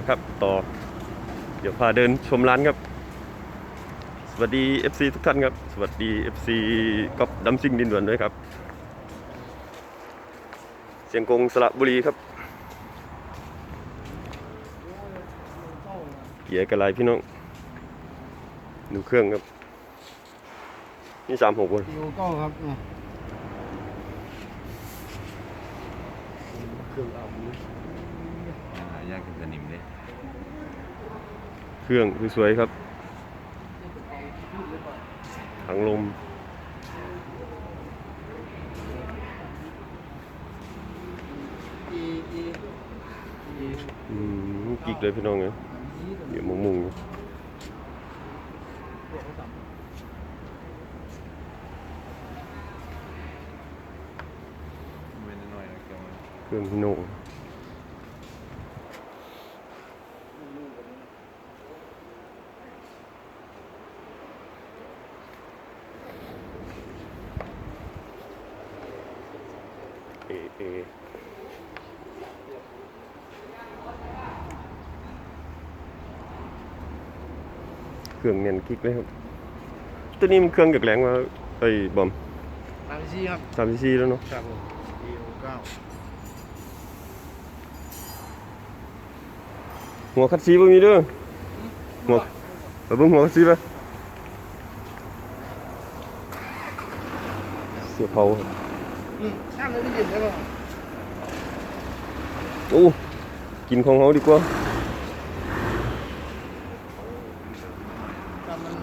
นะครับต่อเดี๋ยวพาเดินชมร้านครับ สวัสดี FC ทุกท่านครับ สวัสดี FC ก๊อฟดัมซิงดินด่วนด้วยครับ เสียงกงสระบุรีครับเกียร์กระไรพี่น้อง ดูเครื่องครับ นี่สามหกคนคิวเก้าครับเนี่ยเครื่องอาบหา ยากกินสนิมเลยเครื่องสวยๆครับถังลมอีอีอีอืมกิกเลยพี่น้องเนี่ยเดี๋ยวมุงมุงๆอยู่ไม่ได้น้อยนะเกี่ยวมันเครื่องพี่โน่ เอเอเครื่องเนียนกิ๊กเลยครับ ตัวนี้มันเครื่องจากแรงว่าไอ้บอมสามสี่ครับสามซีแล้วเนาะครับผมคิวเก้าหัวคัดซีบ่มีเด้อหัวไปเบิ่งหัวคัดซีไปเสียเผาครับ อืมช่างเลยไม่เย็นใช่ป่ะโอ้กินของเฮาดีกว่ากำมัน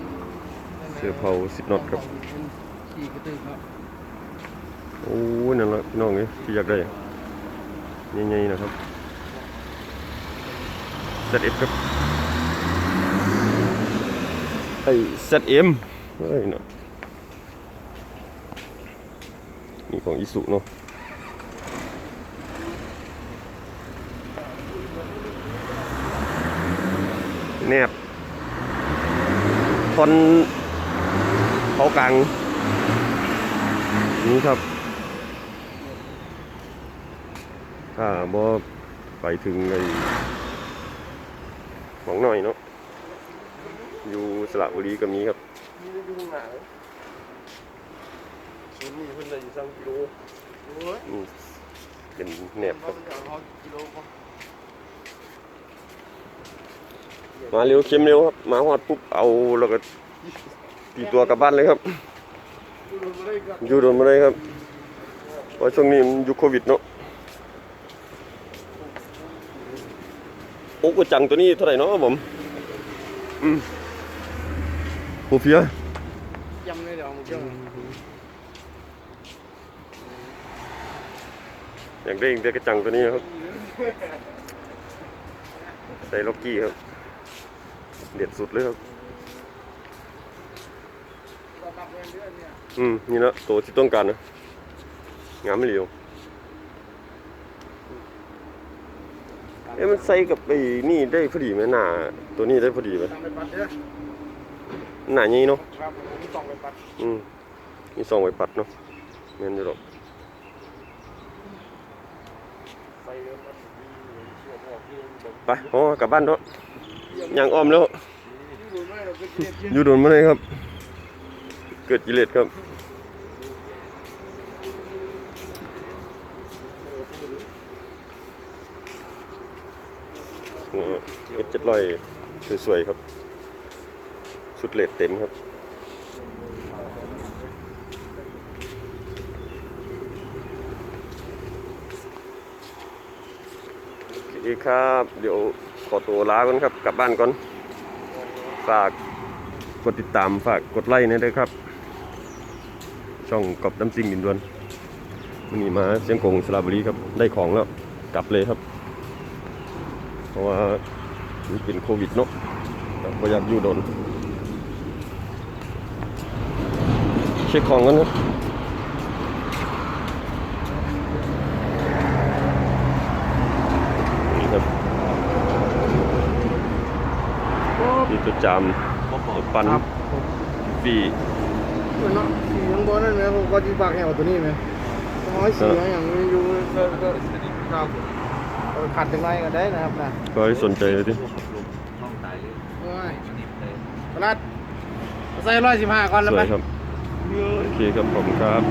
เสียเผาสิบน็อตครับขี่กระตือครับโอ้นั่นละพี่น้องเอ้ยที่อยากได้ใหญ่ๆนะครับ ZF ครับไอ้ ZM เฮ้ยเนาะ นี่ของอิสุเนาะแนบทอนเขากลางนี่ครับถ้าบ่ไปถึงไอ้หมองหน่อยเนาะอยู่สระบุรีก็มีครับ นี่ได้ดูหนาศูนย์นี้เพิ่นได้สั่งกิโลโอ้ยนี่เป็นแหนบครับมันจะเอากิโลกว่ามาเร็วเข็มเร็วครับ มาฮอดปุ๊บเอาแล้วก็ตีตัวกลับบ้านเลยครับดูดูเลยครับอยู่โดนมาเลยครับเพราะช่วงนี้มันยุคโควิดเนาะโอ้กจังตัวนี้เท่าไหร่เนาะผมอืมโปเฟียยำเลยเดี๋ยวเอาหมึกเจ้า อยากได้อีกเด็กกระจังตัวนี้ครับ ใส่ล็อกกี้ครับ เด็ดสุดเลยครับตัดเงินเดือนเนี่ยอืม นี่นะตัวที่ต้องการนะ งามไม่เหลียวเอ๊ะมันใส่กับไอ้นี่ได้พอดีไหมหน้าตัวนี้ได้พอดีไหมตามไปปัดเด้อหน้านี้เนาะครับผมมีสองไปปัดอืมมีซองไว้ปัดเนาะแม่นอยู่ดอก ใส่เงินมันดีเชื่อพ่อพี่ผม ไปอ๋อกลับบ้านเนาะยังอ้อมแล้วอยู่โดนมาเลยครับ เกิดกิเลสครับเอ็เจ็ดร้อยสวยๆครับ ชุดเลดเต็มครับ โอเคครับ เดี๋ยวขอตัวลาก่อนครับ กลับบ้านก่อน ฝากกดติดตามฝากกดไลค์นะด้วยครับ ช่องกอบน้ำซิงดินดวนวันนี้มาเชียงกงสระบุรีครับ ได้ของแล้ว กลับเลยครับ เพราะว่านี่เป็นโควิดเนาะก็อยากอยู่โดนเช็คของกันครับนี่ครับ นี่ตัวจามตัวปันฟีเหมือนเนาะสีข้างบนนั่นไหมผมก็จีบากแหวตัวนี้ไหมน้อยสีอย่างนี้อยู่ก็ก็ครับเออขัดจังไรกันได้นะครับนะก็ให้สนใจเลยดิห้องตายเลยโอ้ยสนิมเลยตลาดใส่ร้อยสิบห้าก่อนสแล้ววไหมยครับโอเคครับผมครับ